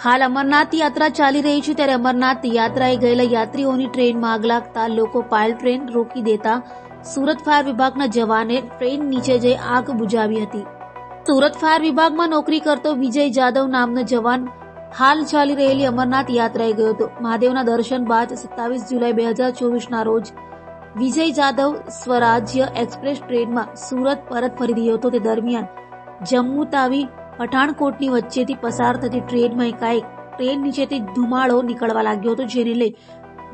હાલ અમરનાથ યાત્રા ચાલી રહી છે ત્યારે અમરનાથ યાત્રાએ ગયેલા યાત્રીઓની ટ્રેનમાં આગ લાગતા લોકો પાયલ ટ્રેન રોકી દેતા સુરત ફાયર વિભાગના જવાને ટ્રેન નીચે જઈ આગ બુઝાવી હતી. સુરત ફાયર વિભાગમાં નોકરી કરતો વિજય જાદવ નામનો જવાન હાલ ચાલી રહેલી અમરનાથ યાત્રાએ ગયો હતો. મહાદેવના દર્શન બાદ સત્તાવીસ જુલાઈ બે હજાર ચોવીસના રોજ વિજય જાદવ સ્વરાજ્ય એક્સપ્રેસ ટ્રેનમાં સુરત પરત ફરી રહ્યો હતો. તે દરમિયાન જમ્મુ તાવી પઠાણકોટની વચ્ચેથી પસાર થતી ટ્રેનમાં એકાએક ટ્રેન નીચેથી ધુમાડો નીકળવા લાગ્યો હતો, જેને લઈ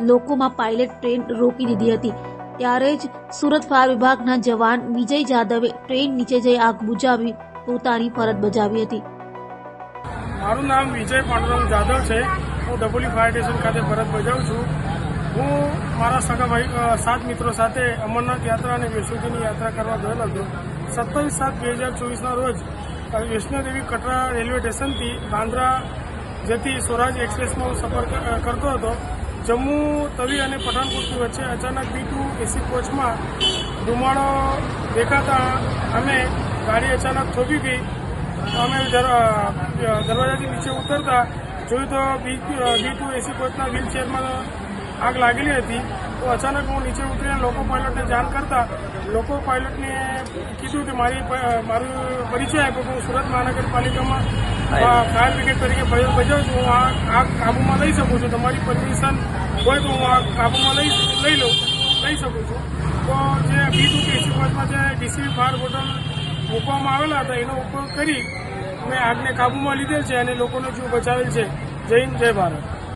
લોકોમાં પાયલટ ટ્રેન રોકી દીધી હતી. ત્યારે જ સુરત ફાયર વિભાગના જવાન વિજય જાદવે ટ્રેન નીચે જઈ આગ બુજાવી પોતાની ફરજ બજાવી હતી. મારું નામ વિજય પાંડુરંગ જાદવ છે. હું ડબોલી ફાયર સ્ટેશન ખાતે ફરજ બજાવું છું. હું મારા સગા ભાઈ સાત મિત્રો સાથે અમરનાથ યાત્રા અને વૈષ્ણોદેવી યાત્રા કરવા ગયેલો હતો. સત્તાવીસ સાત બે હજાર ચોવીસના રોજ વૈષ્ણોદેવી કટરા રેલવે સ્ટેશનથી બાંદ્રા જતી સ્વરાજ એક્સપ્રેસમાં હું સફર કરતો હતો. જમ્મુ, તવી અને પઠાણકોટની વચ્ચે અચાનક બી ટુ એસી કોચમાં ધુમાડો દેખાતા અમે ગાડી અચાનક થોભી ગઈ. અમે દર- દરવાજાથી નીચે ઉતરતા જોયું તો બી બી ટુ એસી કોચના વ્હીલચેરમાં આગ લાગેલી હતી તો અચાનક હું નીચે ઉતરીને લોકો પાયલટને જાણ કરતા લોકો પાયલટને કીધું કે મારી મારું પરિચય આપ્યો કે હું સુરત મહાનગરપાલિકામાં ફાયર બ્રિગેડ તરીકે બજાવું છું હું આ આગ કાબૂમાં લઈ શકું છું. તમારી પરમિશન હોય તો હું આ કાબૂમાં લઈ લઈ લઉં લઈ શકું છું. તો જે બી ટુ એસી જે ડીસી ફાયર બોટલ મૂકવામાં આવેલા હતા એનો ઉપયોગ કરી મેં આગને કાબૂમાં લીધેલ છે અને લોકોનો જીવ બચાવેલ છે. જય હિન્દ જય ભારત.